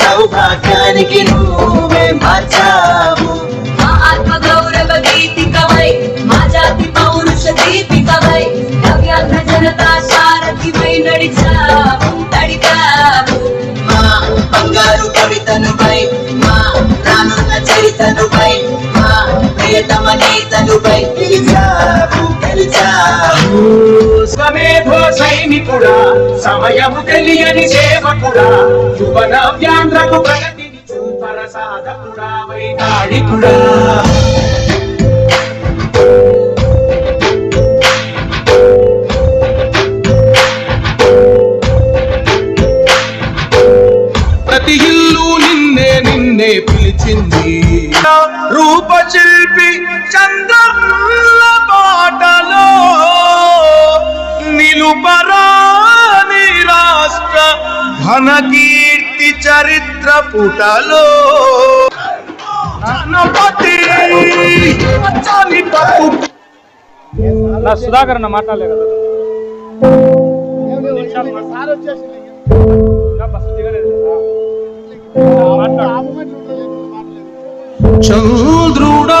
సౌభాగ్యానికి నువ్వే మార్చావు. మా ఆత్మ గౌరవ గీతికవై మా జాతి పౌరుష దీపికవై నవ్యాంధ్ర జనతా సారథివై నడిచావు నడిపావు. మా బంగారు కవితనుపై మా రానున్న చరితనుపై మా ప్రియతమ నేతనుపై స్వమేధో సైనికుడా సమయము తెలియని సేవకుడా యువన వ్యాంధ్రకు ప్రగతిని చూపర సాధకుడా వైనాడికుడా. ప్రతి ఇల్లు నిన్నే నిన్నే పిలిచింది. రూపశిల్పి నిలుపరాని రాష్ట్ర ఘన కీర్తి చరిత్ర పుటలో. సుధాకర్ అన్న మాట్లాడలే కదా. చంద్రుడా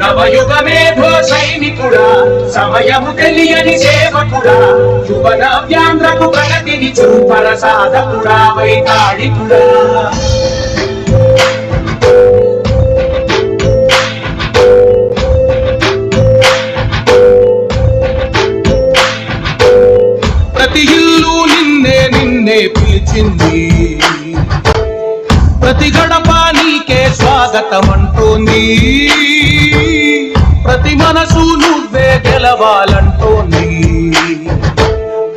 నవయుగమేధో సైనికుడా సమయము తెలియని సేవకుడా యువన వ్యాంధ్రకు ప్రగతిని చూపర సాధకుడా వైతాళికుడా. ప్రతి పిలిచింది. ప్రతి గడప నీకే స్వాగతం అంటోంది ప్రతి మనసు నువ్వే గెలవాలంటోంది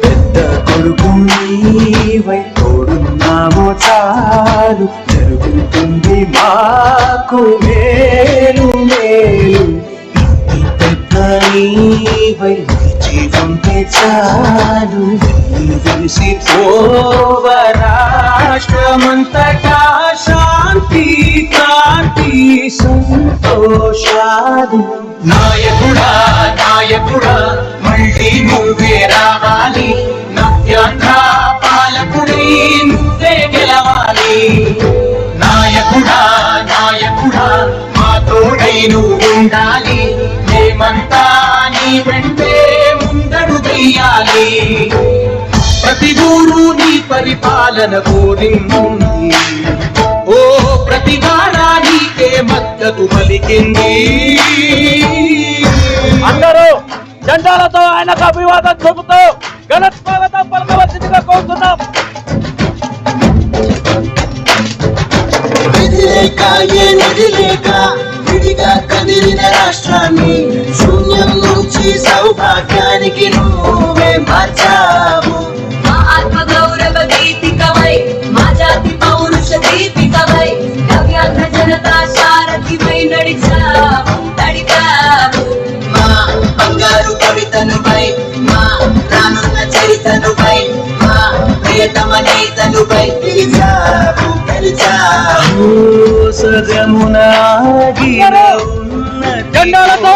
పెద్ద కొడుకు నీవై తోడున్నామో చాలు. జరుగుతుంది మాకు మేలు మేలు. పెద్ద నీవై జీవంతే చాలు. వెలిసి పోవ రాష్ట్రమంతటా శాంతి కాంతి సంతోషాలు. నాయకుడా నాయకుడా మళ్ళీ నువ్వే రావాలి. నవ్యాంధ్ర పాలకుడే నువ్వే గెలవాలి. నాయకుడా నాయకుడా మా నువ్వు ఉండాలి. మేమంతా నీ వెంటే ముందడు తీయాలి ప్రతి ఊరు నీ పరిపాలన కోరింది ఓ ప్రతి మద్దతు పలికింది. అందరూ జెండాలతో ఆయనకు అభివాదం చూపుతూ ఘన స్వాగతం పలకవలసిందిగా కోరుతున్నాం. విధి లేక ఏ నిధి లేక విడిగా కదిలిన రాష్ట్రాన్ని శూన్యం నుంచి సౌభాగ్యానికి నువ్వే మార్చావు. మా ఆత్మ గౌరవ గీతికవై మా జాతి పౌరుష దీపికవై నవ్యాంధ్ర జనతా సారథివై నడిచావు నడిపావు. మా బంగారు కవితనుపై మా రానున్న చరితనుపై మా ప్రియతమ నేతనుపై సగమునాగిన జెండాలతో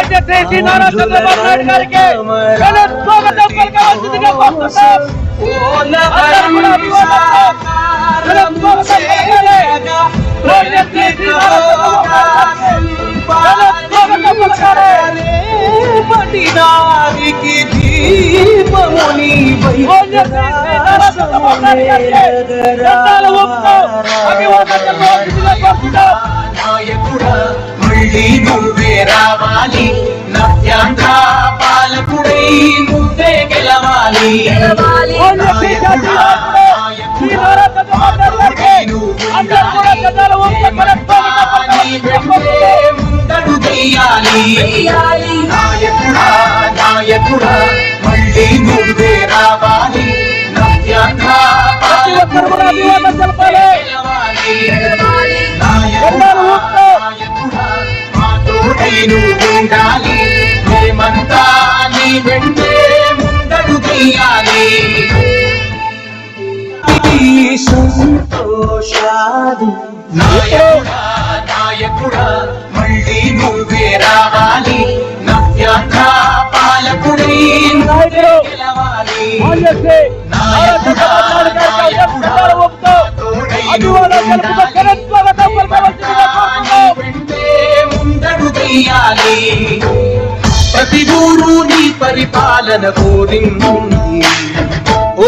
ఓటు చేసి నారా చంద్రబాబు నాయుడు గారికి ఘన స్వాగతం పలకవలసిందిగా కోరుతున్నాం అందరూ కూడా అభివాదంతో ఘన స్వాగతం పలకాలి. ఓటు చేసి నారా చంద్రబాబు నాయుడు గారికి ఘన స్వాగతం పలకాలి. పటినారికి దీపముని ఓటు చేసి నారా చంద్రబాబు నాయుడు గారికి జెండాలు ఊపుతూ అభివాదం తెలపవలసిందిగా కోరుతున్నాం నాయకుడా మళ్ళీ నువ్వే రావాలి. నవ్యాంధ్ర పాలకుడై నువ్వే గెలవాలి. ముందడు వెయ్యాలి. నాయకుడా నాయకుడా మళ్ళీ నువ్వే రావాలి. నవ్యాంధ్ర ప్రతి ఈ సంతోషాలు నాయకుడా నాయకుడా మళ్ళీ నువ్వే రావాలి. నవ్యాంధ్ర పాలకుడై నాయకుడు. గెలవాలి. పలకవలసిందిగా కోరుతున్నాం. వెంటే ముందడు తీయాలి ప్రతి ఊరు నీ పరిపాలన కోరింది. ఓ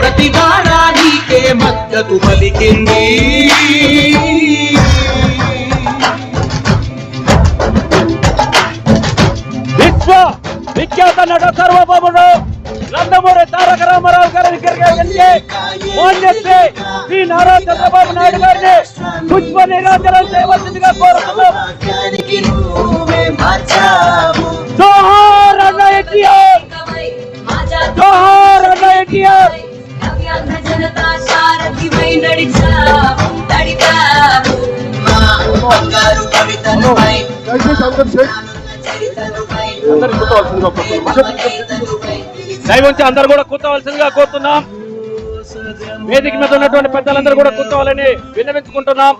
ప్రతి వాడ నీకే మద్దతు పలికింది. విశ్వ విఖ్యాత నట సర్వభౌముడు నందమూరి తారక రామారావు గారి దగ్గరికి వెళ్ళి మాన్యశ్రీ శ్రీ నారా చంద్రబాబు నాయుడు గారిని పుష్ప నిరాజనం చేయవలసిందిగా కోరుతున్నాం. జనతా సారథివై నడిచావు మా బంగారు కవితనుపై నేతనుపై దైవంచి అందరూ కూడా కూర్చోవలసిందిగా కోరుతున్నాం. వేదిక మీద ఉన్నటువంటి పెద్దలందరూ కూడా కూర్చోవాలని విన్నవించుకుంటున్నాం.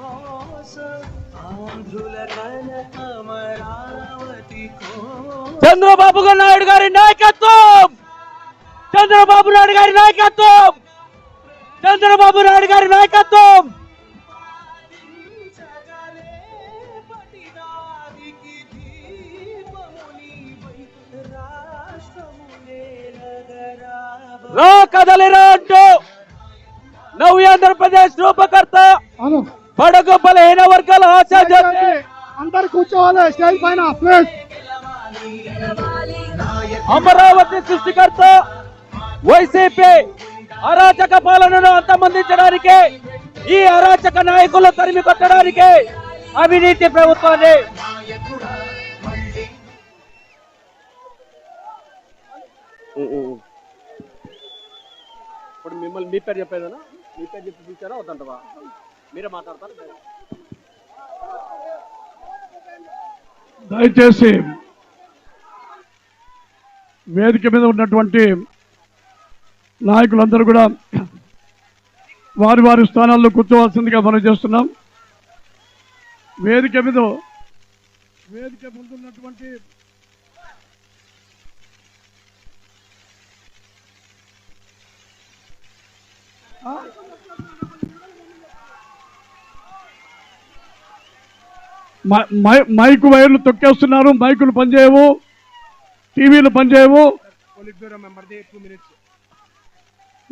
చంద్రబాబు నాయుడు గారి నాయకత్వం! చంద్రబాబు నాయుడు గారి నాయకత్వం! చంద్రబాబు నాయుడు గారి నాయకత్వం! రా కదలిరా అంటూ నవ్య ఆంధ్రప్రదేశ్ రూపకర్త! బడుగు బలహీన వర్గాల ఆశా అందరు కూర్చోవాలి స్టేజ్ పైన ప్లీజ్. అమరావతి సృష్టికర్త వైసీపీ అరాచక పాలనను అంతమందించడానికి ఈ అరాచక నాయకులు తరిమి కొట్టడానికి అవినీతి ప్రభుత్వాన్ని ఇప్పుడు మిమ్మల్ని మీ పేరు చెప్పేదనా? మీ పేరు చెప్పి పిలిచారా? వద్దంటవా? మీరే మాట్లాడతారు? దయచేసి వేదిక మీద ఉన్నటువంటి నాయకులందరూ కూడా వారి వారి స్థానాల్లో కూర్చోవాల్సిందిగా మనం చేస్తున్నాం. వేదిక మీద వేదిక ముందున్నటువంటి మై- మైకు వైర్లు తొక్కేస్తున్నారు మైకులు పనిచేయవు. టీవీలు పనిచేయవు.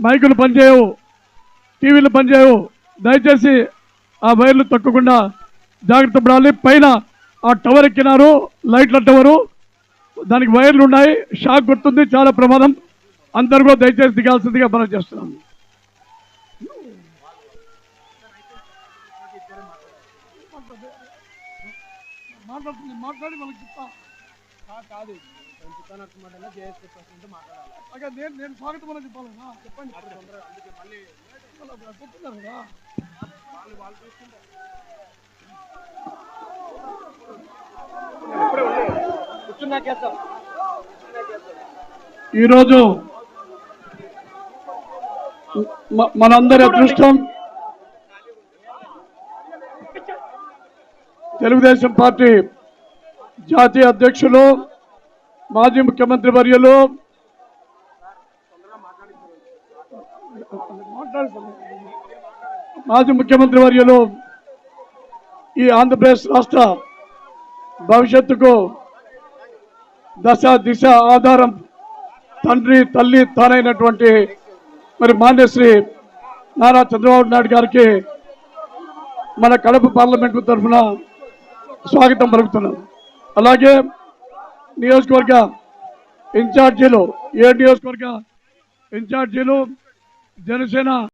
మైకులు పనిచేయవు. టీవీలు పనిచేయవు. దయచేసి ఆ వైర్లు తొక్కకుండా జాగ్రత్త పడాలి. పైన ఆ టవర్ ఎక్కినారు. లైట్ల టవరు. దానికి వైర్లు ఉన్నాయి. షాక్ కొడుతుంది. చాలా ప్రమాదం. అందరూ కూడా దయచేసి దిగాల్సిందిగా మనం చేస్తున్నాం మాట్లాడుతుంది. మాట్లాడి వాళ్ళకి చెప్తా. కాదు. నేను నేను స్వాగతం అని చెప్పాలన్నా చెప్పండి. వాళ్ళు చెప్తున్నారు కదా? ఈరోజు మనందరి అదృష్టం తెలుగుదేశం పార్టీ జాతీయ అధ్యక్షులు మాజీ ముఖ్యమంత్రి వర్యులు. మాజీ ముఖ్యమంత్రి వర్యులు ఈ ఆంధ్రప్రదేశ్ రాష్ట్ర భవిష్యత్తుకు దశ దిశ ఆధారం తండ్రి తల్లి తానైనటువంటి మరి మాన్యశ్రీ నారా చంద్రబాబు నాయుడు గారికి మన కడప పార్లమెంటు తరఫున స్వాగతం పలుకుతున్నాం అలాగే నియోజకవర్గ ఇన్ఛార్జీలు ఏ నియోజకవర్గ ఇన్ఛార్జీలు? జనసేన